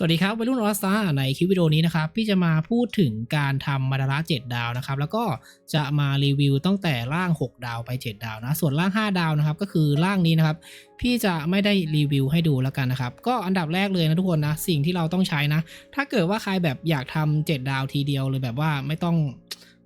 สวัสดีครับวัยรุ่นออสตาในคลิปวิดีโอนี้นะครับพี่จะมาพูดถึงการทำมาดาระ7ดาวนะครับ แล้วก็จะมารีวิวตั้งแต่ร่าง 6 ดาวไป 7 ดาวนะ ส่วนร่าง 5 ดาวนะครับ ก็คือร่างนี้นะครับ พี่จะไม่ได้รีวิวให้ดูแล้วกันนะครับ ก็อันดับแรกเลยนะทุกคนนะ สิ่งที่เราต้องใช้นะ ถ้าเกิดว่าใครแบบอยากทำ7ดาวทีเดียวเลยแบบว่าไม่ต้อง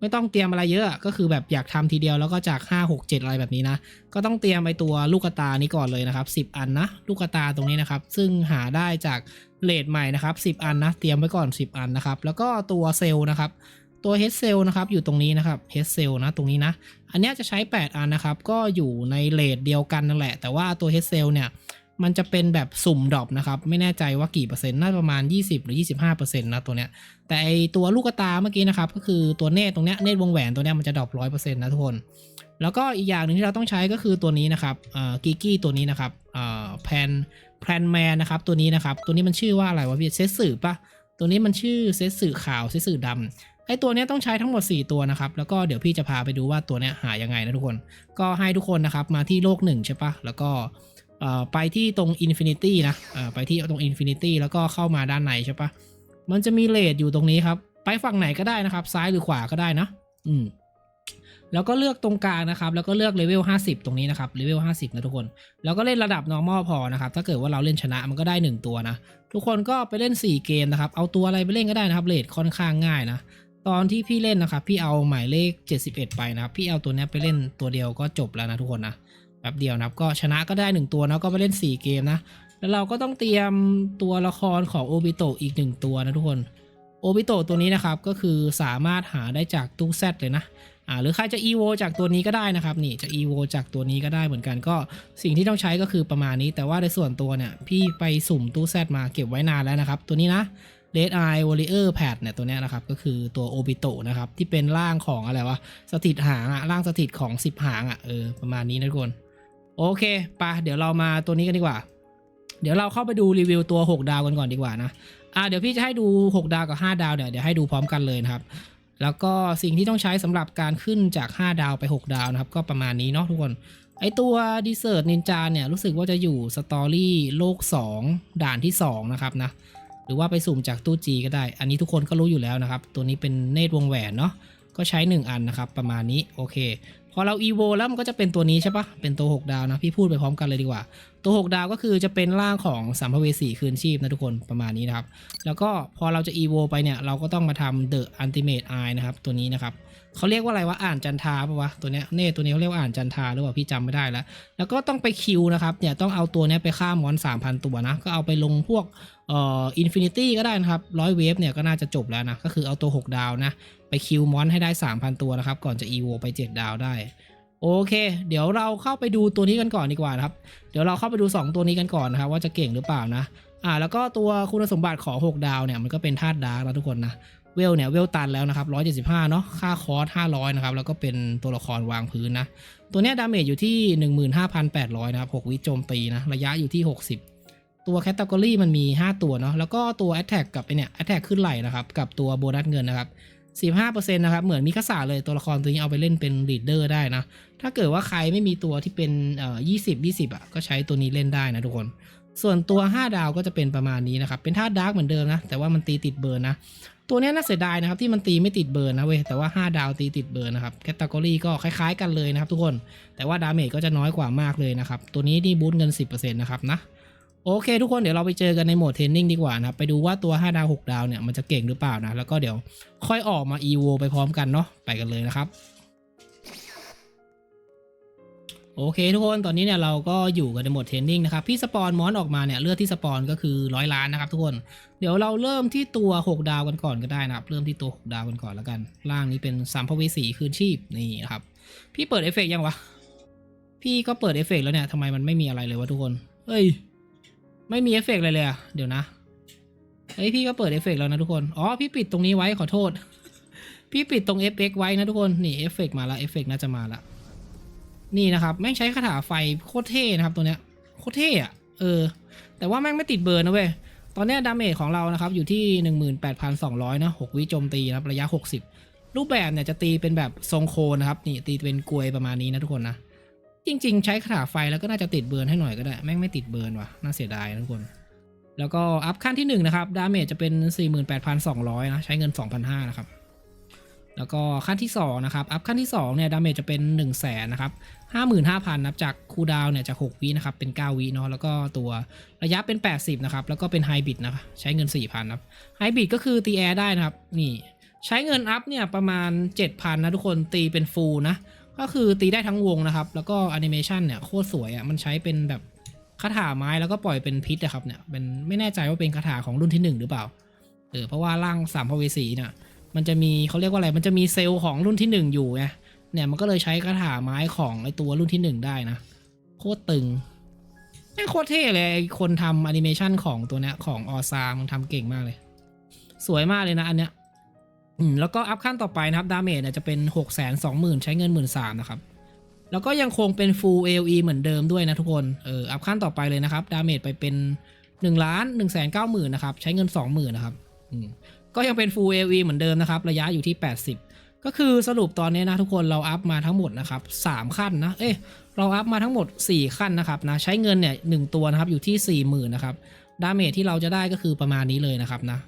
ไม่ต้องเตรียมอะไรเยอะก็คือแบบอยากทำทีเดียวแล้วก็จาก 5 6 7 อะไรแบบนี้นะ ก็ต้องเตรียมไปตัวลูกตานี้ก่อนเลยนะครับ 10 อันนะ ลูกตาตรงนี้นะครับ ซึ่งหาได้จากเลทใหม่นะครับ 10 อันนะ เตรียมไว้ก่อน 10 อันนะครับ แล้วก็ตัวเซลล์นะครับ ตัวเฮดเซลนะครับ อยู่ตรงนี้นะครับเฮดเซลนะตรงนี้นะ อันนี้จะใช้ 8 อันนะครับ ก็อยู่ในเลทเดียวกันนั่นแหละ แต่ว่าตัวเฮดเซลเนี่ย มันจะเป็นแบบสุ่มดรอปนะครับ ไม่แน่ใจว่ากี่เปอร์เซ็นต์ น่าจะประมาณ 20 หรือ 25%นต์นะตัวเนี้ย แต่ไอตัวลูกตาเมื่อกี้นะครับ ก็คือตัวเนตตรงเนี้ย เนตวงแหวนตัวเนี้ยมันจะดรอปร้อยเปอร์เซ็นต์นะทุกคน แล้วก็อีกอย่างหนึ่งที่เราต้องใช้ก็คือตัวนี้นะครับเอ่อกิกกี้ตัวนี้นะครับเอ่อแพนแพนแมนนะครับ ตัวนี้นะครับ ตัวนี้มันชื่อว่าอะไรวะพี่เซตสื่อปะตัวนี้มันชื่อเซตสื่อขาวเซตสื่อดำไอตัวเนี้ยต้องใช้ทั้งหมด 4 ตัวนะครับ แล้วก็เดี๋ยวพี่จะพาไปดูว่าตัวเนี้ยหายังไงนะทุกคน ก็ให้ทุกคนนะครับมาที่โลกหนึ่งใช่ปะแล้วก็ ไปที่ตรง Infinity นะไปที่ตรง Infinity แล้วก็เข้ามาด้านในใช่ปะมันจะมีเลทอยู่ตรงนี้ครับ ไปฝั่งไหนก็ได้นะครับ ซ้ายหรือขวาก็ได้นะอืมแล้วก็เลือกตรงกลางนะครับ แล้วก็เลือกเลเวล 50 ตรงนี้นะครับ เลเวล 50 นะทุกคน แล้วก็เล่นระดับ normal พอนะครับ ถ้าเกิดว่าเราเล่นชนะมันก็ได้ 1 ตัวนะ ทุกคนก็ไปเล่น 4 เกมนะครับ เอาตัวอะไรไปเล่นก็ได้นะครับ เลทค่อนข้างง่ายนะ ตอนที่พี่เล่นนะครับ พี่เอาหมายเลข 71 ไปนะครับ พี่เอาตัวนี้ไปเล่นตัวเดียวก็จบแล้วนะทุกคนนะ แป๊บเดียวนะครับ ก็ชนะก็ได้ 1 ตัวนะก็ไปเล่น 4 เกมนะ แล้วเราก็ต้องเตรียมตัวละครของโอบิโตอีก 1 ตัวนะทุกคนโอบิโตตัวนี้นะครับก็คือสามารถหาได้จากตู้แซดเลยนะอ่าหรือใครจะ EVO จากตัวนี้ก็ได้นะครับนี่จะ EVO จากตัวนี้ก็ได้เหมือนกันก็สิ่งที่ต้องใช้ก็คือประมาณนี้ แต่ว่าในส่วนตัวเนี่ยพี่ไปสุ่มตู้แซดมาเก็บไว้นานแล้วนะครับ ตัวนี้นะเ Red Eye Warrior Pad เนี่ยตัวนี้นะครับก็คือตัวโอบิโตนะครับที่เป็นร่างของอะไรวะสถิตหางอะร่างสถิตของ 10 หางอะเออประมาณนี้นะทุกคน โอเคปะเดี๋ยวเรามาตัวนี้กันดีกว่า เดี๋ยวเราเข้าไปดูรีวิวตัว 6 ดาวกันก่อนดีกว่านะอ่าเดี๋ยวพี่จะให้ดู 6 ดาวกับ 5 ดาวเนี่ยเดี๋ยวให้ดูพร้อมกันเลยนะครับ แล้วก็สิ่งที่ต้องใช้สำหรับการขึ้นจาก 5 ดาวไป 6 ดาวนะครับ ก็ประมาณนี้เนาะทุกคน ไอตัวดีเซอร์นินจาเนี่ยรู้สึกว่าจะอยู่สตอรี่โลก 2 ด่านที่ 2 นะครับนะหรือว่าไปสุ่มจากตู้จีก็ได้ อันนี้ทุกคนก็รู้อยู่แล้วนะครับ ตัวนี้เป็นเนตรวงแหวนเนาะก็ใช้ 1 อันนะครับ ประมาณนี้โอเค พอเรา evo แล้วมันก็จะเป็นตัวนี้ใช่ปะเป็นตัว 6 ดาวนะ พี่พูดไปพร้อมกันเลยดีกว่า ตัว 6 ดาวก็คือจะเป็นร่างของสัมภเวสีคืนชีพนะทุกคนประมาณนี้นะครับ แล้วก็พอเราจะ evo ไปเนี่ย เราก็ต้องมาทำ the ultimate eye นะครับ ตัวนี้นะครับเขาเรียกว่าอะไรวะอ่านจันทราปะวะตัวเนี้ยเน่ตัวนี้เขาเรียกว่าอ่านจันทาหรือเปล่าพี่จำไม่ได้แล้ว แล้วก็ต้องไปคิวนะครับเนี่ยต้องเอาตัวเนี้ยไปฆ่ามอน 3,000 ตัวนะก็เอาไปลงพวกเอ่ออินฟินิตี้ก็ได้นะครับร้อยเวฟเนี่ยก็น่าจะจบแล้วนะก็คือเอาตัว 6 ดาวนะ ไปคิวมอนให้ได้ 3,000 ตัวนะครับ ก่อนจะ evo ไป 7 ดาวได้ โอเค เดี๋ยวเราเข้าไปดูตัวนี้กันก่อนดีกว่านะครับ เดี๋ยวเราเข้าไปดู 2 ตัวนี้กันก่อนนะครับ ว่าจะเก่งหรือเปล่านะ อ่า แล้วก็ตัวคุณสมบัติของ 6 ดาวเนี่ยมันก็เป็นธาตุดาร์กนะทุกคนนะเวลเนี่ยเวลตันแล้วนะครับ 175 เนาะค่าคอร์ส500 นะครับ แล้วก็เป็นตัวละครวางพื้นนะ ตัวเนี้ยดาเมจอยู่ที่ 15,800 นะครับ 6 วิโจมตีนะ ระยะอยู่ที่ 60 ตัวแคตตากรีมันมี 5 ตัวเนาะ แล้วก็ตัว Attack กับไอเนี่ย Attack ขึ้นไหลนะครับ กับตัวโบนัสเงินนะครับ 15%นะครับเหมือนมิคาสาเลยตัวละครตัวนี้เอาไปเล่นเป็นลีดเดอร์ได้นะ ถ้าเกิดว่าใครไม่มีตัวที่เป็นเอ่อ20 20อะก็ใช้ตัวนี้เล่นได้นะทุกคน ส่วนตัว 5 ดาวก็จะเป็นประมาณนี้นะครับ เป็นธาตุดาร์กเหมือนเดิมนะ แต่ว่ามันตีติดเบิร์นนะ ตัวนี้น่าเสียดายนะครับที่มันตีไม่ติดเบิร์นนะเว้ยแต่ว่า 5 ดาวตีติดเบิร์นนะครับแคตตากรีก็คล้ายๆ กันเลยนะครับทุกคนแต่ว่าดาเมจก็จะน้อยกว่ามากเลยนะครับตัวนี้นี่บูตเงิน 10%นะครับนะ โอเคทุกคนเดี๋ยวเราไปเจอกันในโหมดเทรนนิ่งดีกว่านะครับ ไปดูว่าตัว 5 ดาว 6 ดาวเนี่ย มันจะเก่งหรือเปล่านะ แล้วก็เดี๋ยวค่อยออกมา EVO ไปพร้อมกันเนาะไปกันเลยนะครับ โอเคทุกคนตอนนี้เนี่ยเราก็อยู่กันในโหมดเทรนนิ่งนะครับ พี่สปอนมอนออกมาเนี่ยเลือดที่สปอนก็คือร้อยล้านนะครับทุกคนเดี๋ยวเราเริ่มที่ตัว 6 ดาวกันก่อนก็ได้นะครับ เริ่มที่ตัว 6 ดาวกันก่อนแล้วกัน ล่างนี้เป็นสามพเวสีคืนชีพนี่นะครับพี่เปิดเอฟเฟกต์ยังวะพี่ก็เปิดเอฟเฟกต์แล้วเนี่ยทำไมมันไม่มีอะไรเลยวะทุกคนเฮ้ย ไม่มีเอฟเฟกต์อะไรเลยอะเดี๋ยวนะเฮ้ยพี่ก็เปิดเอฟเฟกต์แล้วนะทุกคน อ๋อ พี่ปิดตรงนี้ไว้ขอโทษ พี่ปิดตรงเอฟเฟกต์ไว้นะทุกคน นี่เอฟเฟกต์มาแล้วเอฟเฟกต์น่าจะมาละ นี่นะครับแม่งใช้คาถาไฟโคตรเท่นะครับตัวเนี้ย โคตรเท่อะเออ แต่ว่าแม่งไม่ติดเบิร์นะเว้ย ตอนนี้ดาเมจของเรานะครับอยู่ที่ 18,200นะ6วิโจมตีนะครับระยะ 60 รูปแบบเนี่ยจะตีเป็นแบบทรงโคนนะครับ นี่ตีเป็นกลวยประมาณนี้นะทุกคนนะ จริง ๆ ใช้คาถาไฟแล้วก็น่าจะติดเบิร์นให้หน่อยก็ได้แม่งไม่ติดเบิร์นว่ะน่าเสียดายนะทุกคน แล้วก็อัพขั้นที่ 1 นะครับ ดาเมจจะเป็น 48,200 นะ ใช้เงิน 2,500 นะครับ แล้วก็ขั้นที่ 2 นะครับ อัพขั้นที่ 2 เนี่ย ดาเมจจะเป็น 1 0 0 0 0แสนนะครับ 55,000 นับจากคูดาวเนี่ยจาก 6 วินะครับ เป็น 9 วิเนาะแล้วก็ตัวระยะเป็น 80 นะครับ แล้วก็เป็นไฮบิดนะครับใช้เงิน 4,000นครับไฮบิดก็คือตีแอร์ได้นะครับนี่ใช้เงินอัพเนี่ยประมาณ 7,000นะทุกคนตีเป็นฟูลนะ ก็คือตีได้ทั้งวงนะครับ แล้วก็แอนิเมชันเนี่ยโคตรสวยอะ่ะมันใช้เป็นแบบคาถาไม้แล้วก็ปล่อยเป็นพิษอะครับเนี่ยเป็นไม่แน่ใจว่าเป็นคาถาของรุ่นที่หนึ่งหรือเปล่าเออเพราะว่าร่างสามพเวสีเนี่ยมันจะมีเขาเรียกว่าอะไรมันจะมีเซลล์ของรุ่นที่หนึ่งอยู่ไงเนี่ยมันก็เลยใช้คาถาไม้ของไอตัวรุ่นที่หนึ่งได้นะ โคตรตึงแม่งโคตรเท่เลยคนทำแอนิเมชันของตัวเนี้ยของออซามันทำเก่งมากเลย สวยมากเลยนะอันเนี้ย แล้วก็อัพขั้นต่อไปนะครับดาเมจเนี่ยจะเป็น 6 2 0 0 0 0 ใช้เงิน 1 3ื่นนะครับ แล้วก็ยังคงเป็น full AOE เหมือนเดิมด้วยนะทุกคนเอออัพขั้นต่อไปเลยนะครับดาเมจไปเป็น1ล้าน1 9 0 0 0 0นะครับใช้เงิน 20,000นะครับก็ยังเป็น full AOE เหมือนเดิมนะครับระยะอยู่ที่ 80 ก็คือสรุปตอนนี้นะทุกคนเราอัพมาทั้งหมดนะครับ3ขั้นนะเอ๊ะเราอัพมาทั้งหมด 4 ขั้นนะครับนะใช้เงินเนี่ยหตัวนะครับอยู่ที่ 40,000นะครับดาเมจที่เราจะได้ก็คือประมาณนี้เลยนะครับนะ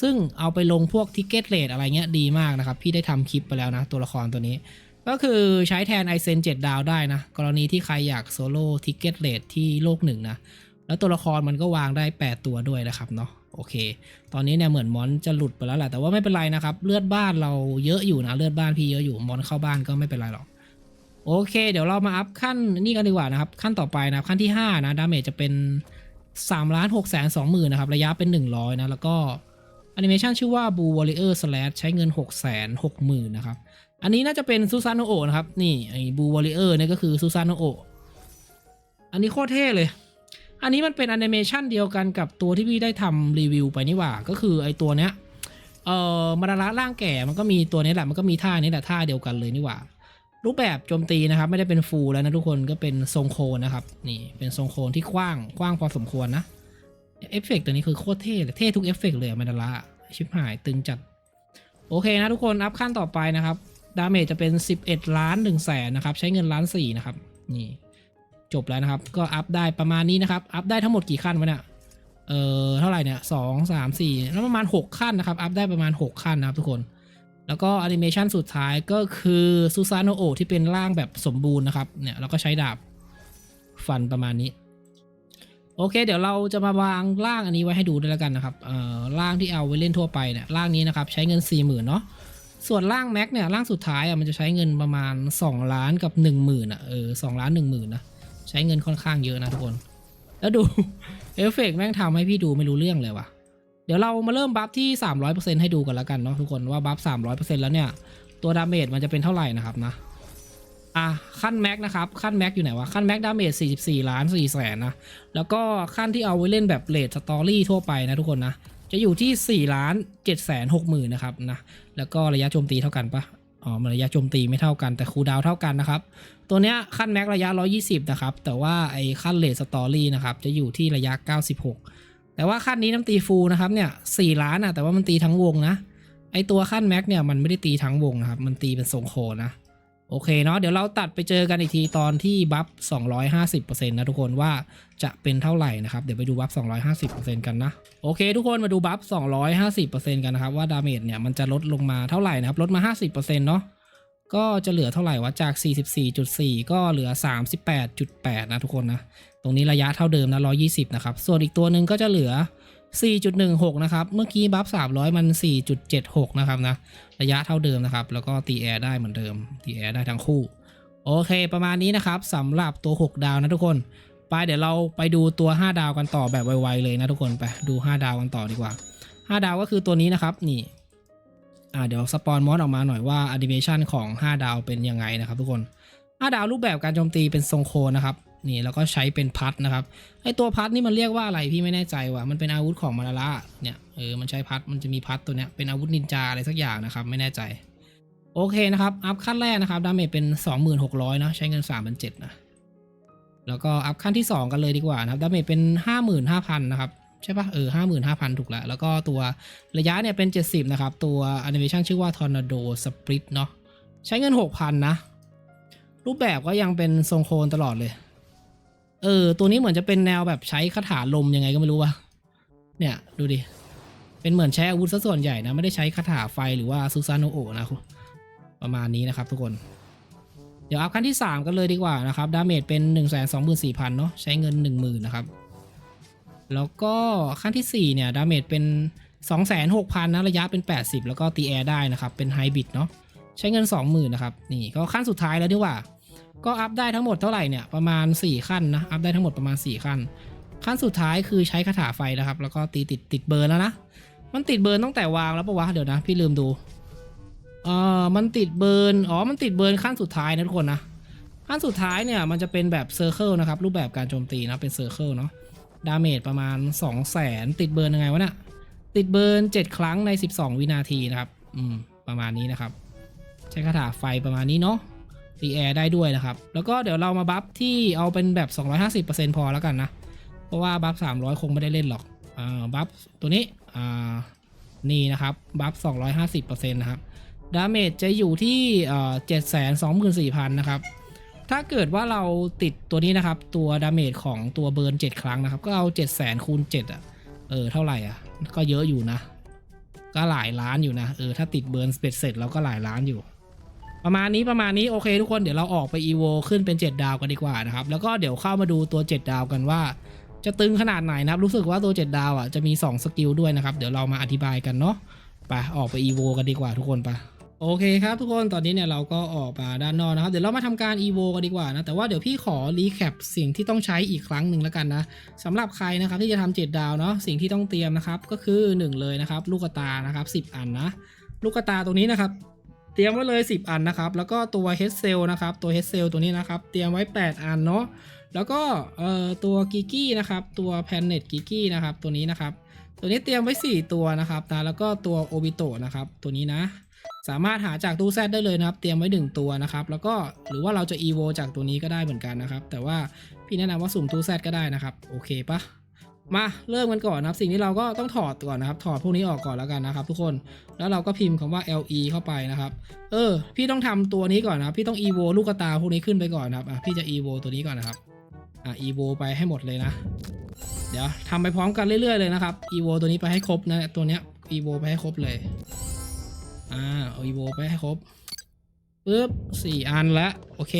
ซึ่งเอาไปลงพวกทิกเก็ตเลทอะไรเงี้ยดีมากนะครับ พี่ได้ทำคลิปไปแล้วนะ ตัวละครตัวนี้ ก็คือใช้แทนไอเซน7ดาวได้นะ กรณีที่ใครอยากโซโล่ทิกเก็ตเลทที่โลกหนึ่งนะ แล้วตัวละครมันก็วางได้ 8 ตัวด้วยนะครับเนาะโอเค ตอนนี้เนี่ยเหมือนมอนจะหลุดไปแล้วแหละแต่ว่าไม่เป็นไรนะครับเลือดบ้านเราเยอะอยู่นะเลือดบ้านพี่เยอะอยู่มอนเข้าบ้านก็ไม่เป็นไรหรอกโอเค เดี๋ยวเรามาอัพขั้นนี่กันดีกว่านะครับ ขั้นต่อไปนะขั้นที่ 5 นะดาเมจจะเป็น3ล้าน6แสน2หมื่นนะครับ ระยะเป็น 100 นะ แล้วก็ แอนิเมชันชื่อว่า Blue Warrior Slash ใช้เงิน 6 6 0 0 0 0นะครับ อันนี้น่าจะเป็นซูซานโนโอะนะครับ นี่ไอ้ Blue Warrior เนี่ยก็คือซูซานโนโอะอันนี้โคตรเท่เลย อันนี้มันเป็นแอนิเมชันเดียวกันกับตัวที่พี่ได้ทำรีวิวไปนี่หว่า ก็คือไอ้ตัวเนี้ย เอ่อมาดาระร่างแก่มันก็มีตัวนี้แหละ มันก็มีท่านี้แหละท่าเดียวกันเลยนี่หว่า รูปแบบโจมตีนะครับ ไม่ได้เป็นฟูลแล้วนะทุกคน ก็เป็นทรงโคนนะครับ นี่ เป็นทรงโคนที่กว้าง กว้างพอสมควรนะ เอฟเฟกต์ตัวนี้คือโคตรเท่เลยเท่ทุกเอฟเฟกต์เลยมันดาระชิบหายตึงจัด โอเคนะทุกคนอัพขั้นต่อไปนะครับ ดาเมจจะเป็น 11 ล้าน1แสนนะครับ ใช้เงินล้านสี่นะครับนี่จบแล้วนะครับ ก็อัพได้ประมาณนี้นะครับ อัพได้ทั้งหมดกี่ขั้นวะเนี่ยเอ่อเท่าไหร่เนี่ยสองสามสี่แล้วประมาณ 6 ขั้นนะครับ อัพได้ประมาณ 6 ขั้นนะครับทุกคน แล้วก็แอนิเมชันสุดท้ายก็คือซูซานโนโอที่เป็นร่างแบบสมบูรณ์นะครับเนี่ยเราก็ใช้ดาบฟันประมาณนี้ โอเค เดี๋ยวเราจะมาวางร่างอันนี้ไว้ให้ดูด้วยแล้วกันนะครับเอ่อร่างที่เอาไว้เล่นทั่วไปเนี่ยร่างนี้นะครับใช้เงิน 4 0,000เนาะส่วนร่างแม็กเนี่ยร่างสุดท้ายอะมันจะใช้เงินประมาณ 2 ล้านกับ 1 0,000อะเออสล้าน1 0,000นะใช้เงินค่อนข้างเยอะนะทุกคน แล้วดูเอฟเฟกต์แม่งทำให้พี่ดูไม่รู้เรื่องเลยว่ะเดี๋ยวเรามาเริ่มบัฟที่ 300%ให้ดูกันแล้วกันเนาะทุกคนว่าบัฟ300%แล้วเนี่ยตัวดาเมจมันจะเป็นเท่าไหร่นะครับนะ อะขั้นแม็กนะครับ ขั้นแม็กอยู่ไหนวะ ขั้นแม็กดาเมจ44 ล้าน4แสนนะ แล้วก็ขั้นที่เอาไว้เล่นแบบเลดสตอรี่ทั่วไปนะทุกคนนะ จะอยู่ที่ 4 ล้าน7แสน6หมื่นนะครับนะ แล้วก็ระยะโจมตีเท่ากันปะอ๋อมันระยะโจมตีไม่เท่ากันแต่คูลดาวเท่ากันนะครับ ตัวเนี้ยขั้นแม็กระยะ 120 นะครับ แต่ว่าไอ้ขั้นเลดสตอรี่นะครับจะอยู่ที่ระยะ 96 แต่ว่าขั้นนี้น้ำตีฟูลนะครับเนี่ย4ล้านอะแต่ว่ามันตีทั้งวงนะ ไอตัวขั้นแม็กเนี่ยมันไม่ได้ตีทั้งวงนะครับ มันตีเป็นทรงโคนะ โอเคเนาะเดี๋ยวเราตัดไปเจอกันอีกทีตอนที่บัฟ 250%นะทุกคนว่าจะเป็นเท่าไหร่นะครับ เดี๋ยวไปดูบัฟ 250%กันนะ โอเค ทุกคนมาดูบัฟ 250%กันนะครับ ว่าดาเมจเนี่ยมันจะลดลงมาเท่าไหร่นะครับ ลดมา 50%เนาะก็จะเหลือเท่าไหร่วะจาก 44.4 ก็เหลือ 38.8 นะทุกคนนะ ตรงนี้ระยะเท่าเดิมนะ 120 นะครับ ส่วนอีกตัวหนึ่งก็จะเหลือ 4.16 นะครับ เมื่อกี้บัฟ 300 มัน 4.76 นะครับนะ ระยะเท่าเดิมนะครับ แล้วก็ตีแอร์ได้เหมือนเดิม ตีแอร์ได้ทั้งคู่ โอเค ประมาณนี้นะครับสำหรับตัว 6 ดาวนะทุกคน ไปเดี๋ยวเราไปดูตัว 5 ดาวกันต่อแบบไวๆเลยนะทุกคน ไปดู 5 ดาวกันต่อดีกว่า 5 ดาวก็คือตัวนี้นะครับ นี่ อ่า เดี๋ยวสปอนมอสออกมาหน่อยว่าแอนิเมชันของ 5 ดาวเป็นยังไงนะครับ ทุกคน 5 ดาวรูปแบบการโจมตีเป็นทรงโคนนะครับ นี่แล้วก็ใช้เป็นพัดนะครับไอตัวพัดนี่มันเรียกว่าอะไรพี่ไม่แน่ใจว่ะมันเป็นอาวุธของมาราระเนี่ยเออมันใช้พัดมันจะมีพัดตัวเนี้ยเป็นอาวุธนินจาอะไรสักอย่างนะครับไม่แน่ใจโอเคนะครับอัพขั้นแรกนะครับดาเมจเป็น 2600นะใช้เงิน3,700นะแล้วก็อัพขั้นที่ 2 กันเลยดีกว่านะครับดาเมจเป็น 55,000นะครับใช่ปะเออ55,000ถูกแล้ว แล้วก็ตัวระยะเนี่ยเป็น 70 นะครับ ตัวแอนิเมชันชื่อว่า Tornado Split เนาะใช้เงิน 6,000 นะ รูปแบบก็ยังเป็นทรงโคนตลอดเลย เออ ตัวนี้เหมือนจะเป็นแนวแบบใช้คาถาลมยังไงก็ไม่รู้ว่ะเนี่ยดูดิ เป็นเหมือนใช้อาวุธซะส่วนใหญ่นะ ไม่ได้ใช้คาถาไฟหรือว่าซูซานโนโอนะประมาณนี้นะครับทุกคน เดี๋ยวอัพขั้นที่ 3 กันเลยดีกว่านะครับ ดาเมจเป็น 1 2 4 0 0 0เนาะใช้เงิน 10,000นะครับ แล้วก็ขั้นที่ 4 เนี่ย ดาเมจเป็น 26,000นะระยะเป็น 80 แล้วก็ตีแอร์ได้นะครับ เป็นไฮบริดเนาะใช้เงิน 20,000นะครับนี่ก็ขั้นสุดท้ายแล้วดีกว่า ก็อัพได้ทั้งหมดเท่าไหร่เนี่ยประมาณ 4 ขั้นนะ อัพได้ทั้งหมดประมาณ 4 ขั้น ขั้นสุดท้ายคือใช้คาถาไฟนะครับ แล้วก็ตีติดติดเบิร์นแล้วนะ มันติดเบิร์นตั้งแต่วางแล้วปะวะ เดี๋ยวนะ พี่ลืมดูเอ่อมันติดเบิร์น อ๋อ มันติดเบิร์นขั้นสุดท้ายนะทุกคนนะ ขั้นสุดท้ายเนี่ยมันจะเป็นแบบเซอร์เคิลนะครับ รูปแบบการโจมตีนะ เป็นเซอร์เคิลเนาะ ดาเมจประมาณ 2 0 0แสนติดเบิร์นยังไงวะเนี่ย ติดเบิร์น 7 ครั้งใน 12 วินาทีนะครับ อืม ประมาณนี้นะครับ ใช้คาถาไฟประมาณนี้เนาะ ตีแอร์ได้ด้วยนะครับ แล้วก็เดี๋ยวเรามาบัฟที่เอาเป็นแบบ 250%พอแล้วกันนะ เพราะว่าบัฟ 300 คงไม่ได้เล่นหรอกอ่าบัฟตัวนี้อ่านี่นะครับบัฟ 250%นะครับดาเมจจะอยู่ที่เอ่อ724,000นะครับ ถ้าเกิดว่าเราติดตัวนี้นะครับ ตัวดาเมจของตัวเบิร์น7ครั้งนะครับ ก็เอา700,000คูณ7อะ เออ เท่าไหร่อะ ก็เยอะอยู่นะ ก็หลายล้านอยู่นะ เออ ถ้าติดเบิร์นเป็ดเสร็จเราก็หลายล้านอยู่ ประมาณนี้ประมาณนี้โอเคทุกคนเดี๋ยวเราออกไปอีโวขึ้นเป็น 7 ดาวกันดีกว่านะครับแล้วก็เดี๋ยวเข้ามาดูตัว 7 ดาวกันว่า จะตึงขนาดไหนนะครับรู้สึกว่าตัว 7 ดาวอะจะมี 2 สกิลด้วยนะครับเดี๋ยวเรามาอธิบายกันเนาะไปออกไปอีโวกันดีกว่าทุกคนไปโอเคครับทุกคนตอนนี้เนี่ยเราก็ออกมาด้านนอกนะครับ เดี๋ยวเรามาทำการอีโวกันดีกว่านะแต่ว่าเดี๋ยวพี่ขอรีแคปสิ่งที่ต้องใช้อีกครั้งหนึ่งแล้วกันนะสำหรับใครนะครับที่จะทำ7ดาวเนาะสิ่งที่ต้องเตรียมนะครับก็คือ 1 เลยนะครับ ลูกตานะครับ 10 อันนะ ลูกตาตรงนี้นะครับ เตรียมไว้เลย 10 อันนะครับ แล้วก็ตัว head cell นะครับ ตัว head cell ตัวนี้นะครับ เตรียมไว้ 8 อันเนาะ แล้วก็เอ่อตัวกิกกี้นะครับ ตัว planet กิกกี้นะครับ ตัวนี้นะครับ ตัวนี้เตรียมไว้ 4 ตัวนะครับนะ แล้วก็ตัวโอบิโตนะครับ ตัวนี้นะ สามารถหาจากตู้แซดได้เลยนะครับ เตรียมไว้ 1 ตัวนะครับ แล้วก็หรือว่าเราจะ evo จากตัวนี้ก็ได้เหมือนกันนะครับ แต่ว่าพี่แนะนำว่าสุ่มตู้แซดก็ได้นะครับ โอเคปะ มาเริ่มกันก่อนนะครับ สิ่งที่เราก็ต้องถอดก่อนนะครับ ถอดพวกนี้ออกก่อนแล้วกันนะครับ ทุกคนแล้วเราก็พิมพ์คำว่า le เข้าไปนะครับ เออ พี่ต้องทำตัวนี้ก่อนนะครับพี่ต้อง evo ลูกตาพวกนี้ขึ้นไปก่อนนะครับอะพี่จะ evo ตัวนี้ก่อนนะครับอะ evo ไปให้หมดเลยนะ เดี๋ยวทำไปพร้อมกันเรื่อยๆเลยนะครับ evo ตัวนี้ไปให้ครบนะตัวเนี้ย evo ไปให้ครบเลยอ่า evo ไปให้ครบปึ๊บสี่อันล้วโอเค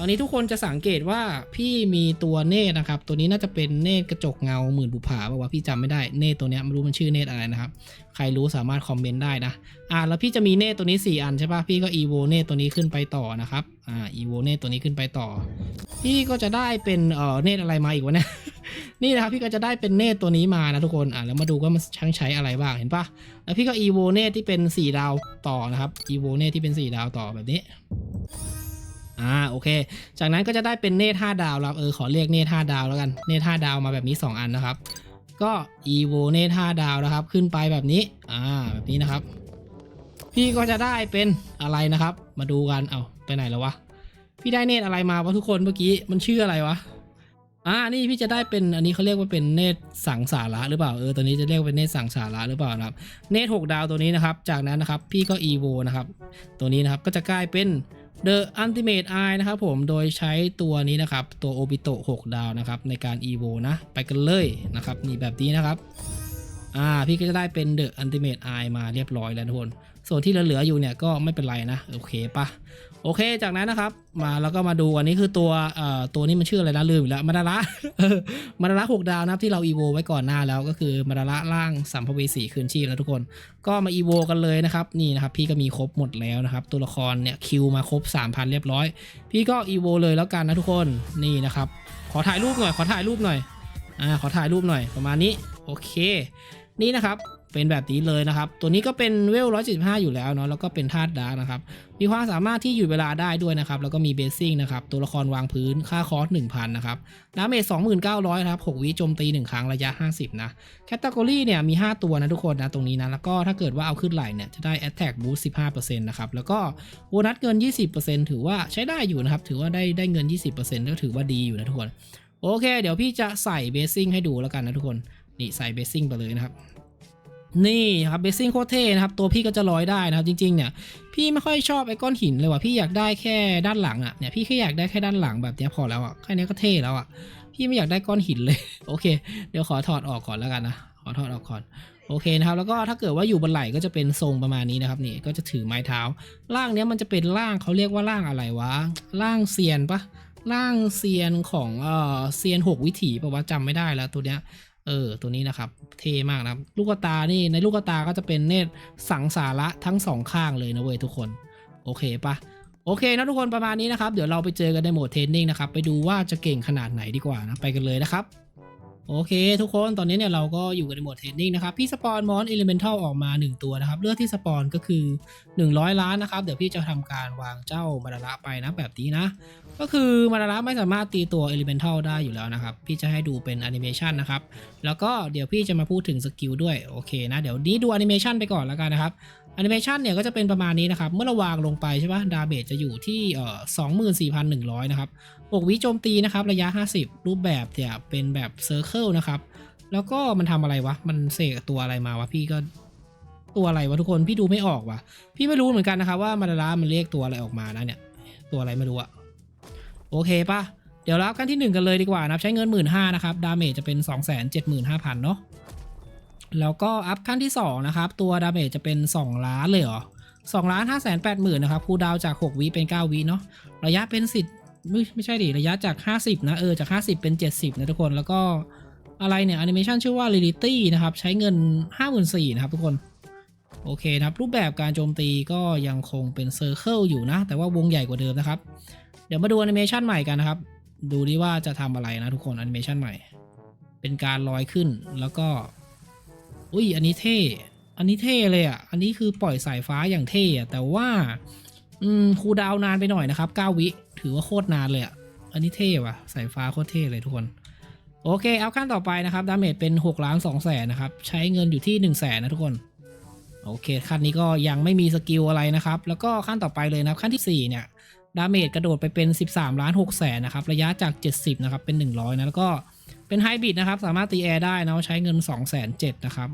ตอนนี้ทุกคนจะสังเกตว่าพี่มีตัวเนตรนะครับ ตัวนี้น่าจะเป็นเนตรกระจกเงาหมื่นบุผาป่าวะพี่จำไม่ได้เนตรตัวนี้ไม่รู้มันชื่อเนตรอะไรนะครับ ใครรู้สามารถคอมเมนต์ได้นะ อ่าแล้วพี่จะมีเนตรตัวนี้ 4 อันใช่ปะพี่ก็ evo เนตรตัวนี้ขึ้นไปต่อนะครับ อ่า evo เนตรตัวนี้ขึ้นไปต่อ พี่ก็จะได้เป็นเอ่อเนตรอะไรมาอีกวะเนี่ย นี่นะครับพี่ก็จะได้เป็นเนตรตัวนี้มานะทุกคน อ่าแล้วมาดูว่ามันช่างใช้อะไรบ้างเห็นปะแล้วพี่ก็ evo เนตรที่เป็น4ดาวต่อนะครับ evo เนตรที่เป็น4ดาวต่อแบบนี้ อ่าโอเค จากนั้นก็จะได้เป็นเนตร5ดาวแล้วเออขอเรียกเนตร5ดาวแล้วกันเนตร5ดาวมาแบบนี้ 2 อันนะครับ ก็ evo เนตร5ดาวนะครับ ขึ้นไปแบบนี้อ่าแบบนี้นะครับ พี่ก็จะได้เป็นอะไรนะครับ มาดูกันเอาไปไหนแล้ววะพี่ได้เนตอะไรมาวะทุกคนเมื่อกี้มันชื่ออะไรวะอ่านี่พี่จะได้เป็นอันนี้เขาเรียกว่าเป็นเนตสังสาระหรือเปล่าเออตัวนี้จะเรียกเป็นเนตสังสาระหรือเปล่านะครับ เนตร6ดาวตัวนี้นะครับ จากนั้นนะครับพี่ก็ evo นะครับตัวนี้นะครับก็จะกลายเป็น The Ultimate Eye นะครับผมโดยใช้ตัวนี้นะครับ ตัว Obito 6ดาวนะครับ ในการ evo นะ ไปกันเลยนะครับ นี่แบบนี้นะครับ อ่า พี่ก็จะได้เป็น The Ultimate Eye มาเรียบร้อยแล้วทุกคน ส่วนที่เหลือๆอยู่เนี่ยก็ไม่เป็นไรนะ โอเคปะ โอเค จากนั้นนะครับ มาแล้วก็มาดูอันนี้คือตัวเอ่อตัวนี้มันชื่ออะไรนะลืมอีกแล้วมาดาระมาดาระหกดาวนะครับที่เรา evo ไว้ก่อนหน้าแล้วก็คือมาดาระล่างสัมภเวสีคืนชีพแล้วทุกคน ก็มา evo กันเลยนะครับนี่นะครับ พี่ก็มีครบหมดแล้วนะครับ ตัวละครเนี่ยคิวมาครบ 3,000 เรียบร้อย พี่ก็ evo เลยแล้วกันนะทุกคนนี่นะครับ ขอถ่ายรูปหน่อยขอถ่ายรูปหน่อยอ่าขอถ่ายรูปหน่อยประมาณนี้โอเค นี่นะครับ เป็นแบบนี้เลยนะครับ ตัวนี้ก็เป็นเวล175 อยู่แล้วเนาะแล้วก็เป็นธาตุดาร์กนะครับ มีความสามารถที่อยู่เวลาได้ด้วยนะครับ แล้วก็มีเบสซิ่งนะครับ ตัวละครวางพื้นค่าคอส1,000 นะครับดาเมจ29,000นะครับ6วิโจมตี 1 ครั้งระยะ 50 นะแคตตากรีเนี่ยมี 5 ตัวนะทุกคนนะตรงนี้นะแล้วก็ถ้าเกิดว่าเอาขึ้นไหลเนี่ยจะได้ Attack Boost 15%นะครับแล้วก็โบนัสเงิน 20%ถือว่าใช้ได้อยู่นะครับถือว่าได้ได้เงิน 20%ก็ถือว่าดีอยู่นะทุกคนโอเค เดี๋ยวพี่จะใส่เบสซิ่งให้ดูแล้วกันนะทุกคนนี่ใส่เบสซิ่งไปเลยนะครับ นี่ครับเบสซิ่งโคตรเท่นะครับ ตัวพี่ก็จะลอยได้นะครับ จริง ๆ เนี่ย พี่ไม่ค่อยชอบไอ้ก้อนหินเลยว่ะพี่อยากได้แค่ด้านหลังอะเนี่ยพี่แค่อยากได้แค่ด้านหลังแบบเนี้ยพอแล้วอะแค่นี้ก็เท่แล้วอะพี่ไม่อยากได้ก้อนหินเลย โอเค เดี๋ยวขอถอดออกก่อนแล้วกันนะขอถอดออกก่อนโอเคนะครับแล้วก็ถ้าเกิดว่าอยู่บนไหล่ก็จะเป็นทรงประมาณนี้นะครับนี่ก็จะถือไม้เท้าร่างเนี้ยมันจะเป็นร่างเขาเรียกว่าร่างอะไรวะร่างเซียนปะร่างเซียนของเอ่อเซียนหกวิถีปะวะจำไม่ได้แล้วตัวเนี้ย เออตัวนี้นะครับ เท่มากนะครับ ลูกตานี่ในลูกตาก็จะเป็นเนตรสังสาระทั้งสองข้างเลยนะเว้ยทุกคน โอเคปะโอเคนะทุกคนประมาณนี้นะครับ เดี๋ยวเราไปเจอกันในโหมดเทรนนิ่งนะครับ ไปดูว่าจะเก่งขนาดไหนดีกว่านะ ไปกันเลยนะครับโอเค ทุกคนตอนนี้เนี่ยเราก็อยู่กันในโหมดเทรนนิ่งนะครับ พี่สปอนมอนเอลิเมนทัลออกมา 1 ตัวนะครับ เลือดที่สปอนก็คือ 100 ล้านนะครับ เดี๋ยวพี่จะทำการวางเจ้ามาดาระไปนะแบบนี้นะ ก็คือมาดาระไม่สามารถตีตัวเอลิเมนทัลได้อยู่แล้วนะครับ พี่จะให้ดูเป็นแอนิเมชันนะครับ แล้วก็เดี๋ยวพี่จะมาพูดถึงสกิลด้วย โอเคนะ เดี๋ยวนี้ดูแอนิเมชันไปก่อนแล้วกันนะครับแอนิเมชันเนี่ยก็จะเป็นประมาณนี้นะครับ เมื่อเราวางลงไปใช่ปะดาเบจจะอยู่ที่เอ่อสองหมื่นสี่พันหนึ่งร้อยนะครับ6วิโจมตีนะครับ ระยะ 50 รูปแบบเนี่ยเป็นแบบเซอร์เคิลนะครับ แล้วก็มันทำอะไรวะ มันเสกตัวอะไรมาวะพี่ก็ตัวอะไรวะทุกคนพี่ดูไม่ออกวะพี่ไม่รู้เหมือนกันนะครับว่ามาดารามันเรียกตัวอะไรออกมานะเนี่ย ตัวอะไรไม่รู้อะ โอเคปะเดี๋ยวรับกันที่หนึ่งกันเลยดีกว่านะครับใช้เงินหมื่นห้านะครับ ดาเมจจะเป็นสองแสนเจ็ดหมื่นห้าพันเนาะแล้วก็อัพขั้นที่ 2 นะครับ ตัวดาเมจจะเป็น 2 ล้านเลยเหรอ2ล้าน5แสน8หมื่นนะครับคูดาวจาก 6 วิเป็น 9 วิเนาะระยะเป็นสิทธิ์ไม่ไม่ใช่ดิระยะจาก 50 นะ เออ จาก 50 เป็น 70 นะทุกคนแล้วก็อะไรเนี่ยแอนิเมชันชื่อว่า r ร a l i t y นะครับ ใช้เงิน 54,000นะครับทุกคน โอเคนะครับ รูปแบบการโจมตีก็ยังคงเป็นเซอร์เคิลอยู่นะ แต่ว่าวงใหญ่กว่าเดิมนะครับ เดี๋ยวมาดูแอนิเมชันใหม่กันนะครับ ดูดิว่าจะทำอะไรนะทุกคนแอนิเมชันใหม่ เป็นการลอยขึ้นแล้วก็ อุ้ยอันนี้เท่ อันนี้เท่เลยอะ อันนี้คือปล่อยสายฟ้าอย่างเท่อะแต่ว่าอืมคูดาวนานไปหน่อยนะครับ 9 วิ ถือว่าโคตรนานเลยอะ อันนี้เท่ว่ะ สายฟ้าโคตรเท่เลยทุกคน โอเค เอาขั้นต่อไปนะครับ ดาเมจเป็น6ล้าน2แสนนะครับ ใช้เงินอยู่ที่ 1 0 0 0 0แสนนะทุกคน โอเค ขั้นนี้ก็ยังไม่มีสกิลอะไรนะครับ แล้วก็ขั้นต่อไปเลยนะครับ ขั้นทีสี่4 เนี่ย ดาเมจกระโดดไปเป็น13ล้าน6แสนนะครับระยะจาก 70นะครับเป็น 100นะแล้วก็เป็นไฮบริดนะครับสามารถตีแอร์ได้นะใช้เงิน 2 7 0 0 0นะครับ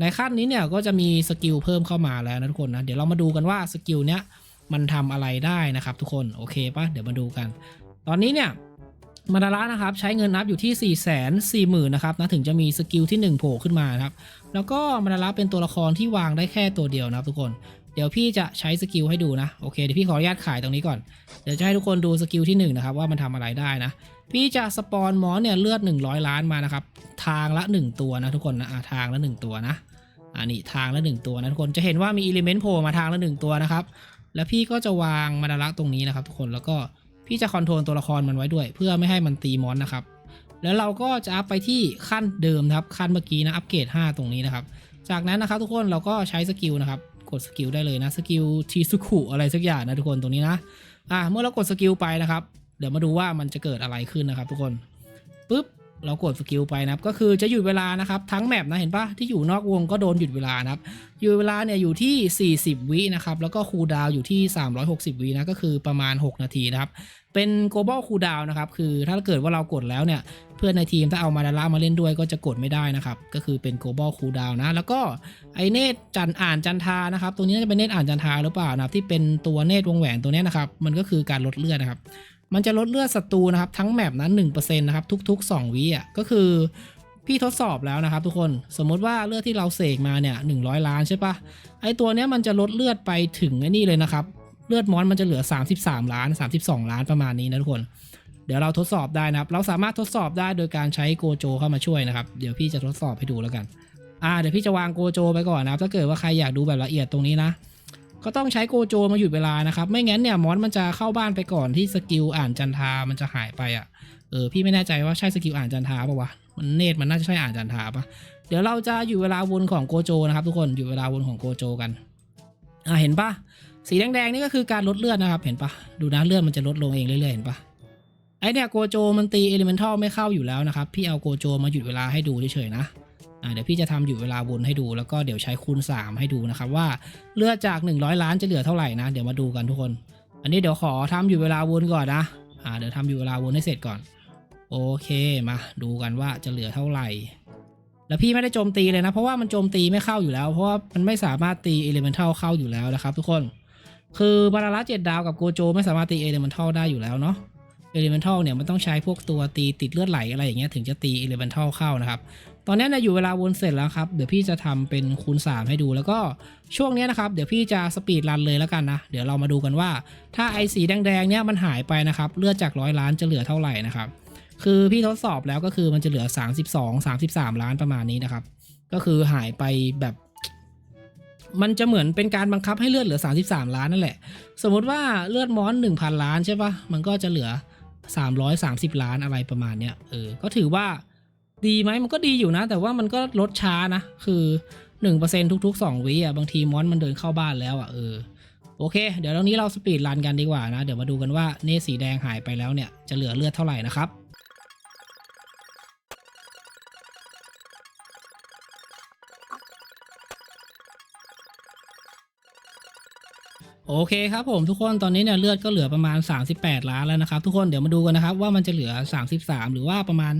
ในขั้นนี้เนี่ยก็จะมีสกิลเพิ่มเข้ามาแล้วนะทุกคนนะเดี๋ยวเรามาดูกันว่าสกิลเนี้ยมันทำอะไรได้นะครับทุกคนโอเคปะเดี๋ยวมาดูกัน ตอนนี้เนี่ยมาดาระนะครับใช้เงินนับอยู่ที่ 4 4 0 0 0 0นะครับนะถึงจะมีสกิลที่ 1 โผล่ขึ้นมานะครับแล้วก็มาดาระเป็นตัวละครที่วางได้แค่ตัวเดียวนะครับทุกคน ดี๋ยวพี่จะใช้สกิลให้ดูนะโอเคเดี๋ยวพี่ขออนุญาตขายตรงนี้ก่อนเดี๋ยวจะให้ทุกคนดูสกิลที่1นนะครับว่ามันทำอะไรได้นะ พี่จะสปอนมอนเนี่ยเลือด 100 ล้านมานะครับทางละ 1 ตัวนะทุกคนนะอะทางละ 1 ตัวนะอันนี้ทางละ 1 ตัวนะทุกคนจะเห็นว่ามีอิเลเมนต์โผล่มาทางละ 1 ตัวนะครับแล้วพี่ก็จะวางมาดาระตรงนี้นะครับทุกคนแล้วก็พี่จะคอนโทรลตัวละครมันไว้ด้วย เพื่อไม่ให้มันตีมอนนะครับแล้วเราก็จะอัพไปที่ขั้นเดิมนะครับขั้นเมื่อกี้นะอัปเกรด5ตรงนี้นะครับจากนั้นนะครับทุกคนเราก็ใช้สกิลนะครับ กดสกิลได้เลยนะสกิลทีสุขุอะไรสักอย่างนะทุกคนตรงนี้นะอะเมื่อเรากดสกิลไปนะครับ เดี๋ยวมาดูว่ามันจะเกิดอะไรขึ้นนะครับทุกคนปุ๊บ เรากดสกิลไปนะครับก็คือจะหยุดเวลานะครับทั้งแมปนะเห็นปะที่อยู่นอกวงก็โดนหยุดเวลานะครับหยุดเวลาเนี่ยอยู่ที่ 40 วินะครับแล้วก็คูลดาวอยู่ที่ 360 วินะก็คือประมาณ 6 นาทีนะครับเป็น global cooldown นะครับคือถ้าเกิดว่าเรากดแล้วเนี่ยเพื่อนในทีมถ้าเอามาดาร่ามาเล่นด้วยก็จะกดไม่ได้นะครับก็คือเป็น global cooldown นะแล้วก็ไอเนตจันอ่านจันทานะครับตัวนี้จะเป็นเนตอ่านจันทาหรือเปล่านะครับที่เป็นตัวเนตวงแหวนตัวนี้นะครับมันก็คือการลดเลือดนะครับ มันจะลดเลือดศัตรูนะครับทั้งแมปนั้น1%นะครับทุก ๆ 2วิอะก็คือพี่ทดสอบแล้วนะครับทุกคนสมมติว่าเลือดที่เราเสกมาเนี่ย100 ล้านใช่ปะไอตัวเนี้ยมันจะลดเลือดไปถึงไอ้นี่เลยนะครับเลือดมอนมันจะเหลือ 33 ล้าน 32 ล้านประมาณนี้นะทุกคน เดี๋ยวเราทดสอบได้นะครับ เราสามารถทดสอบได้โดยการใช้โกโจเข้ามาช่วยนะครับ เดี๋ยวพี่จะทดสอบให้ดูแล้วกัน อ่า เดี๋ยวพี่จะวางโกโจไปก่อนนะครับ ถ้าเกิดว่าใครอยากดูแบบละเอียดตรงนี้นะ ก็ต้องใช้โกโจมาหยุดเวลานะครับ ไม่งั้นเนี่ยมอนมันจะเข้าบ้านไปก่อนที่สกิลอ่านจันทามันจะหายไปอะเออพี่ไม่แน่ใจว่าใช่สกิลอ่านจันทาปะวะมันเนตมันน่าจะใช่อ่านจันทาปะเดี๋ยวเราจะอยู่เวลาวนของโกโจนะครับ ทุกคนอยู่เวลาวนของโกโจกันอ่าเห็นปะสีแดงๆนี่ก็คือการลดเลือดนะครับเห็นปะดูนะเลือดมันจะลดลงเองเรื่อยๆเห็นปะไอเนี่ยโกโจมันตีเอลิเมนทัลไม่เข้าอยู่แล้วนะครับ พี่เอาโกโจมาหยุดเวลาให้ดูเฉยๆนะ เดี๋ยวพี่จะทำหยุดเวลาวนให้ดูแล้วก็เดี๋ยวใช้คูณ 3 ให้ดูนะครับว่าเลือดจาก 100 ล้านจะเหลือเท่าไหร่นะ เดี๋ยวมาดูกันทุกคน อันนี้เดี๋ยวขอทำหยุดเวลาวนก่อนนะอ่าเดี๋ยวทำหยุดเวลาวนให้เสร็จก่อน โอเคมาดูกันว่าจะเหลือเท่าไหร่ แล้วพี่ไม่ได้โจมตีเลยนะ เพราะว่ามันโจมตีไม่เข้าอยู่แล้ว เพราะว่ามันไม่สามารถตีเอเลเมนทัลเข้าอยู่แล้วนะครับ ทุกคน คือบาราระเจ็ดดาวกับโกโจไม่สามารถตีเอเลเมนทัลได้อยู่แล้วเนาะเอลิเมนทัลเนี่ยมันต้องใช้พวกตัวตีติดเลือดไหลอะไรอย่างเงี้ยถึงจะตีเอลิเมนทัลเข้านะครับ อนนี้นะอยู่เวลาวนเสร็จแล้วครับ เดี๋ยวพี่จะทำเป็นคูณ 3 ให้ดู แล้วก็ช่วงนี้นะครับ เดี๋ยวพี่จะสปีดรันเลยแล้วกันนะ เดี๋ยวเรามาดูกันว่า ถ้าไอสีแดงๆเนี้ยมันหายไปนะครับ เลือดจากร้อยล้านจะเหลือเท่าไหร่นะครับ คือพี่ทดสอบแล้วก็คือมันจะเหลือ 32 33 ล้านประมาณนี้นะครับ ก็คือหายไปแบบ มันจะเหมือนเป็นการบังคับให้เลือดเหลือ 33 ล้านนั่นแหละ สมมติว่าเลือดมอน 1,000 ล้านใช่ปะมันก็จะเหลือ 330 ล้านอะไรประมาณเนี้ย เออ ก็ถือว่า ดีไหมมันก็ดีอยู่นะ แต่ว่ามันก็ลดช้านะ คือ1%ทุกๆ 2วิอะบางทีมอนมันเดินเข้าบ้านแล้วอะเออโอเค เดี๋ยวตรงนี้เราสปีดรันกันดีกว่านะ เดี๋ยวมาดูกันว่าเนสีแดงหายไปแล้วเนี่ย จะเหลือเลือดเท่าไหร่นะครับโอเคครับผมทุกคนตอนนี้เนี่ยเลือดก็เหลือประมาณ 38 ล้านแล้วนะครับ ทุกคนเดี๋ยวมาดูกันนะครับว่ามันจะเหลือ 33 หรือว่าประมาณ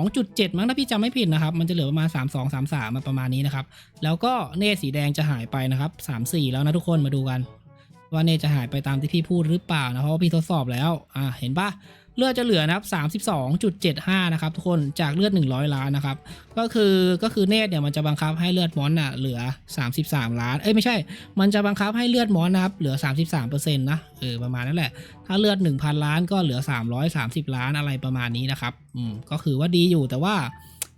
32.7 มั้งถ้าพี่จำไม่ผิดนะครับ มันจะเหลือประมาณ 32 33มาประมาณนี้นะครับ แล้วก็เนตสีแดงจะหายไปนะครับ 34 แล้วนะทุกคนมาดูกัน ว่าเนตจะหายไปตามที่พี่พูดหรือเปล่านะเพราะว่าพี่ทดสอบแล้ว อ่าเห็นปะ เลือดจะเหลือนะครับ32.75 นะครับทุกคนจากเลือด 100 ล้านนะครับ ก็คือก็คือเนตเนี่ยมันจะบังคับให้เลือดมอนน่ะเหลือ 33 ล้าน เอ้ยไม่ใช่ มันจะบังคับให้เลือดมอนนะครับเหลือ 33%นะเออประมาณนั้นแหละ ถ้าเลือด 1,000 ล้านก็เหลือ 330 ล้านอะไรประมาณนี้นะครับอืมก็คือว่าดีอยู่แต่ว่า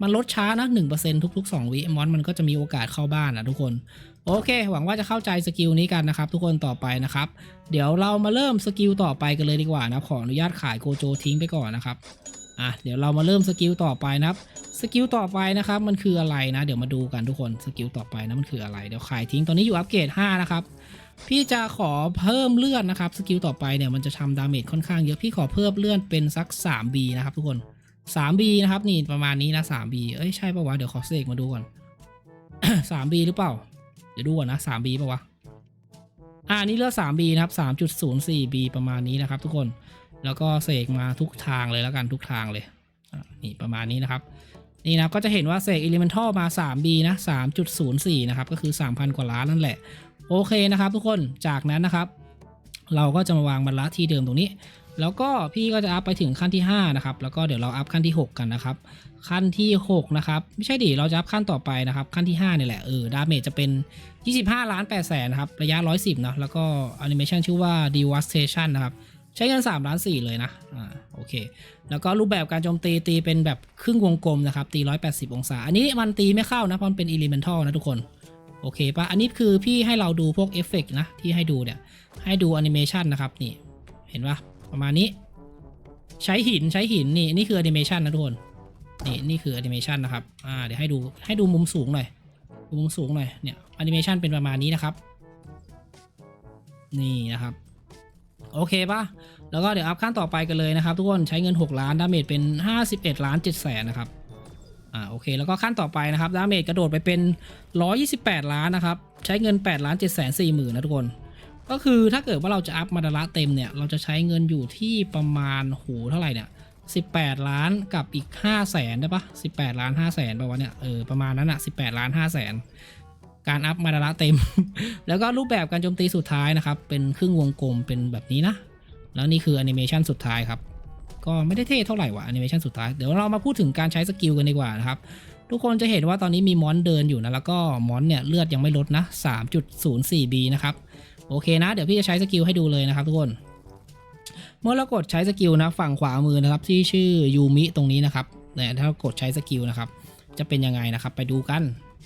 มันลดช้านะ1%ทุกๆ 2 วิมอนมันก็จะมีโอกาสเข้าบ้านนะทุกคน โอเค หวังว่าจะเข้าใจสกิลนี้กันนะครับ ทุกคนต่อไปนะครับ เดี๋ยวเรามาเริ่มสกิลต่อไปกันเลยดีกว่านะขออนุญาตขายโกโจทิ้งไปก่อนนะครับอะเดี๋ยวเรามาเริ่มสกิลต่อไปนะครับสกิลต่อไปนะครับมันคืออะไรนะ เดี๋ยวมาดูกันทุกคนสกิลต่อไปนะมันคืออะไรเดี๋ยวขายทิ้งตอนนี้อยู่อัปเกรด5นะครับพี่จะขอเพิ่มเลือดนะครับสกิลต่อไปเนี่ยมันจะทำดาเมจค่อนข้างเยอะพี่ขอเพิ่มเลือดเป็นสัก 3B นะครับทุกคน 3B นะครับนี่ประมาณนี้นะ 3B เอ้ยใช่ปะวะเดี๋ยวขอเสกมาดูก่อน 3B หรือเปล่า ดี๋ยวดูก่อนนะ 3B ปะวะ อ่านี่เลือด 3B นะครับ 3.04B ประมาณนี้นะครับ ทุกคน แล้วก็เสกมาทุกทางเลยแล้วกันทุกทางเลย นี่ประมาณนี้นะครับ นี่นะก็จะเห็นว่าเสก Elemental มา 3B นะ 3.04 นะครับ ก็คือ 3,000 กว่าล้านนั่นแหละ โอเคนะครับ ทุกคน จากนั้นนะครับ เราก็จะมาวางบรรลัที่เดิมตรงนี้ แล้วก็พี่ก็จะอัพไปถึงขั้นที่ 5 นะครับ แล้วก็เดี๋ยวเราอัพขั้นที่ 6 กันนะครับ ขั้นที่ 6 นะครับ ไม่ใช่ดิเราจะอัพขั้นต่อไปนะครับ ขั้นที่5เนี่ยแหละ เออ ดาเมจจะเป็น 25 ล้าน8แสนนะครับ ระยะ 110นะแล้วก็แอนิเมชันชื่อว่า Devastation นะครับ ใช้เงิน3ล้าน4เลยนะ อ่า โอเค แล้วก็รูปแบบการโจมตีตีเป็นแบบครึ่งวงกลมนะครับ ตี 180 องศา อันนี้มันตีไม่เข้านะ เพราะมันเป็น Elemental นะทุกคน โอเคปะอันนี้คือพี่ให้เราดูพวกเอฟเฟกนะ ที่ให้ดูเนี่ย ให้ดูแอนิเมชันนะครับ นี่ เห็นปะ ประมาณนี้ ใช้หินใช้หินนี่นี่คือแอนิเมชันนะทุกคนนี่นี่คือแอนิเมชันนะครับอ่าเดี๋ยวให้ดูให้ดูมุมสูงหน่อยดูมุมสูงหน่อยเนี่ยแอนิเมชันเป็นประมาณนี้นะครับ นี่นะครับ โอเคปะแล้วก็เดี๋ยวอัพขั้นต่อไปกันเลยนะครับ ทุกคนใช้เงิน 6 ล้านดาเมจเป็น 51 ล้าน7แสนนะครับอ่าโอเคแล้วก็ขั้นต่อไปนะครับดาเมจกระโดดไปเป็น 128 ล้านนะครับ ใช้เงิน 8 ล้าน7แสน4หมื่นนะทุกคน ก็คือถ้าเกิดว่าเราจะอัพมาดาระเต็มเนี่ย เราจะใช้เงินอยู่ที่ประมาณโหเท่าไหร่เนี่ย18 ล้านกับอีก5แสนได้ปะ18 ล้าน5แสนป่าวะเนี่ยเออประมาณนั้นอะ18 ล้าน5แสนการอัพมาดาระเต็ม แล้วก็รูปแบบการโจมตีสุดท้ายนะครับ เป็นครึ่งวงกลมเป็นแบบนี้นะ แล้วนี่คือแอนิเมชันสุดท้ายครับ ก็ไม่ได้เท่เท่าไหร่วะแอนิเมชันสุดท้าย เดี๋ยวเรามาพูดถึงการใช้สกิลกันดีกว่านะครับ ทุกคนจะเห็นว่าตอนนี้มีมอนเดินอยู่นะ แล้วก็มอนเนี่ยเลือดยังไม่ลดนะ 3.04B นะครับ โอเคนะ เดี๋ยวพี่จะใช้สกิลให้ดูเลยนะครับทุกคน เมื่อเรากดใช้สกิลนะฝั่งขวามือนะครับที่ชื่อยูมิตรงนี้นะครับเนี่ยถ้าเรากดใช้สกิลนะครับ จะเป็นยังไงนะครับ ไปดูกัน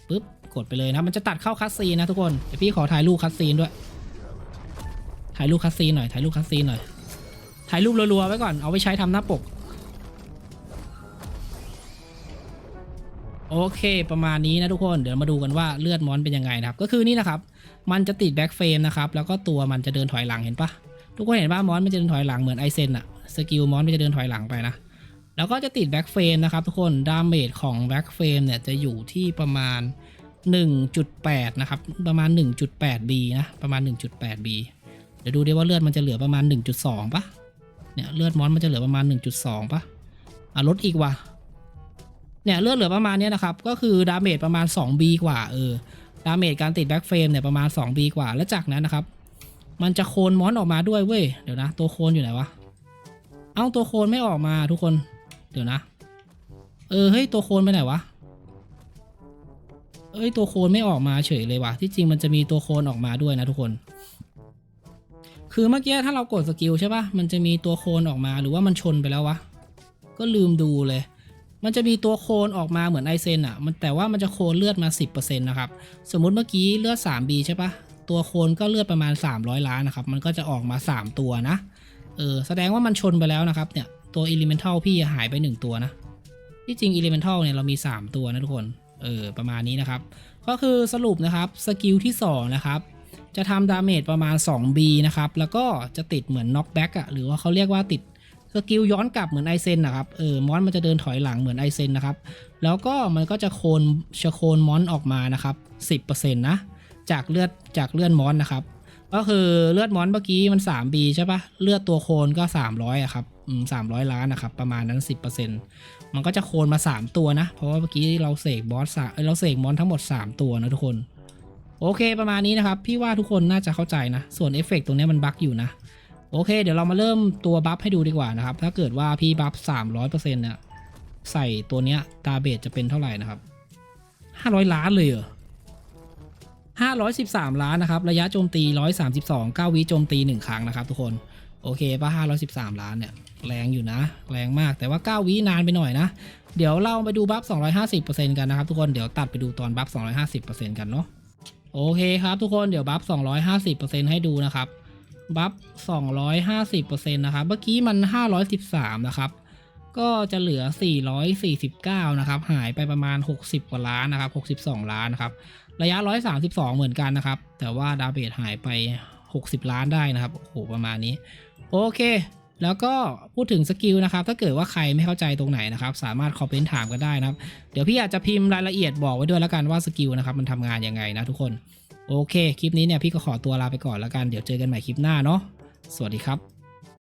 ปุ๊บกดไปเลยนะมันจะตัดเข้าคัสซีนนะทุกคนเดี๋ยวพี่ขอถ่ายรูปคัสซีนด้วย ถ่ายรูปคัสซีนหน่อยถ่ายรูปคัสซีนหน่อยถ่ายรูปรัวๆไว้ก่อนเอาไว้ใช้ทำหน้าปกโอเค ประมาณนี้นะทุกคนเดี๋ยวมาดูกันว่าเลือดมอนเป็นยังไงนะครับ ก็คือนี่นะครับ มันจะติดแบ็กเฟรมนะครับ แล้วก็ตัวมันจะเดินถอยหลังเห็นปะทุกคนเห็นว่ามอนมันจะเดินถอยหลังเหมือนไอเซนอะสกิลมอนมันจะเดินถอยหลังไปนะ แล้วก็จะติดแบ็กเฟรมนะครับทุกคน ดาเมจของแบ็กเฟรมเนี่ยจะอยู่ที่ประมาณ 1.8 นะครับ ประมาณ 1.8B นะ ประมาณ 1.8B เดี๋ยวดูดิว่าเลือดมันจะเหลือประมาณ 1.2ปะเนี่ยเลือดมอนมันจะเหลือประมาณ 1.2ปะอะลดอีกว่ะเนี่ยเลือดเหลือประมาณนี้นะครับ ก็คือดาเมจประมาณ 2B กว่าเออ ดาเมจการติดแบ็กเฟรมเนี่ยประมาณ 2B กว่า แล้วจากนั้นนะครับ มันจะโคนมอนออกมาด้วยเว้ย เดี๋ยวนะ ตัวโคนอยู่ไหนวะ เอ้าตัวโคนไม่ออกมาทุกคน เดี๋ยวนะ เออเฮ้ยตัวโคนไปไหนวะ เอ้ยตัวโคนไม่ออกมาเฉยเลยวะที่จริงมันจะมีตัวโคนออกมาด้วยนะทุกคน คือเมื่อกี้ถ้าเรากดสกิลใช่ปะมันจะมีตัวโคนออกมาหรือว่ามันชนไปแล้ววะ ก็ลืมดูเลย มันจะมีตัวโคนออกมาเหมือนไอเซนอะ มันแต่ว่ามันจะโคนเลือดมา 10%นะครับ สมมุติเมื่อกี้เลือด 3B ใช่ปะตัวโคนก็เลือดประมาณ 300 ล้านนะครับ มันก็จะออกมา 3 ตัวนะ เออ แสดงว่ามันชนไปแล้วนะครับ เนี่ย ตัว Elemental พี่หายไป 1 ตัวนะ ที่จริง Elemental เนี่ยเรามี 3 ตัวนะทุกคน เออ ประมาณนี้นะครับ ก็คือสรุปนะครับ สกิลที่ 2 นะครับ จะทำดาเมจประมาณ 2B นะครับ แล้วก็จะติดเหมือน knockback อะหรือว่าเขาเรียกว่าติด สกิลย้อนกลับเหมือนไอเซนนะครับเออมอนมันจะเดินถอยหลังเหมือนไอเซนนะครับแล้วก็มันก็จะโคนชะโคนมอนออกมานะครับ10%นะจากเลือดจากเลือดมอนนะครับก็คือเลือดมอนเมื่อกี้มัน 3B ใช่ปะเลือดตัวโคนก็ 300อะครับอืม300ล้านนะครับประมาณนั้น 10%มันก็จะโคนมา 3 ตัวนะ เพราะว่าเมื่อกี้เราเสกบอสสเราเสกมอนทั้งหมด 3 ตัวนะทุกคน โอเคประมาณนี้นะครับ พี่ว่าทุกคนน่าจะเข้าใจนะ ส่วนเอฟเฟกต์ตรงนี้มันบั๊กอยู่นะ โอเค เดี๋ยวเรามาเริ่มตัวบัฟให้ดูดีกว่านะครับ ถ้าเกิดว่าพี่บัฟ300%เนี่ยใส่ตัวเนี้ยตาเบสจะเป็นเท่าไหร่นะครับ 500 ล้านเลยเหรอ513 ล้านนะครับ ระยะโจมตี 132 9 วิโจมตี 1 ครั้งนะครับ ทุกคน โอเคป่ะ513 ล้านเนี่ย แรงอยู่นะ แรงมาก แต่ว่า 9 วินานไปหน่อยนะ เดี๋ยวเราไปดูบัฟ 250%กันนะครับทุกคน เดี๋ยวตัดไปดูตอนบัฟ 250%กันเนาะ โอเคครับทุกคน เดี๋ยวบัฟ 250%ให้ดูนะครับ บัฟ250%นะครับ เมื่อกี้มัน 513 นะครับ ก็จะเหลือ 449 นะครับ หายไปประมาณ 60 กว่าล้านนะครับ 62 ล้านนะครับ ระยะ 132 เหมือนกันนะครับ แต่ว่าดาเบจหายไป 60 ล้านได้นะครับ โอ้โห ประมาณนี้ โอเค แล้วก็พูดถึงสกิลนะครับ ถ้าเกิดว่าใครไม่เข้าใจตรงไหนนะครับ สามารถคอมเมนต์ถามกันได้นะครับ เดี๋ยวพี่อาจจะพิมพ์รายละเอียดบอกไว้ด้วยแล้วกันว่าสกิลนะครับ มันทำงานยังไงนะทุกคน โอเค คลิปนี้เนี่ยพี่ก็ขอตัวลาไปก่อนแล้วกัน เดี๋ยวเจอกันใหม่คลิปหน้าเนาะ สวัสดีครับ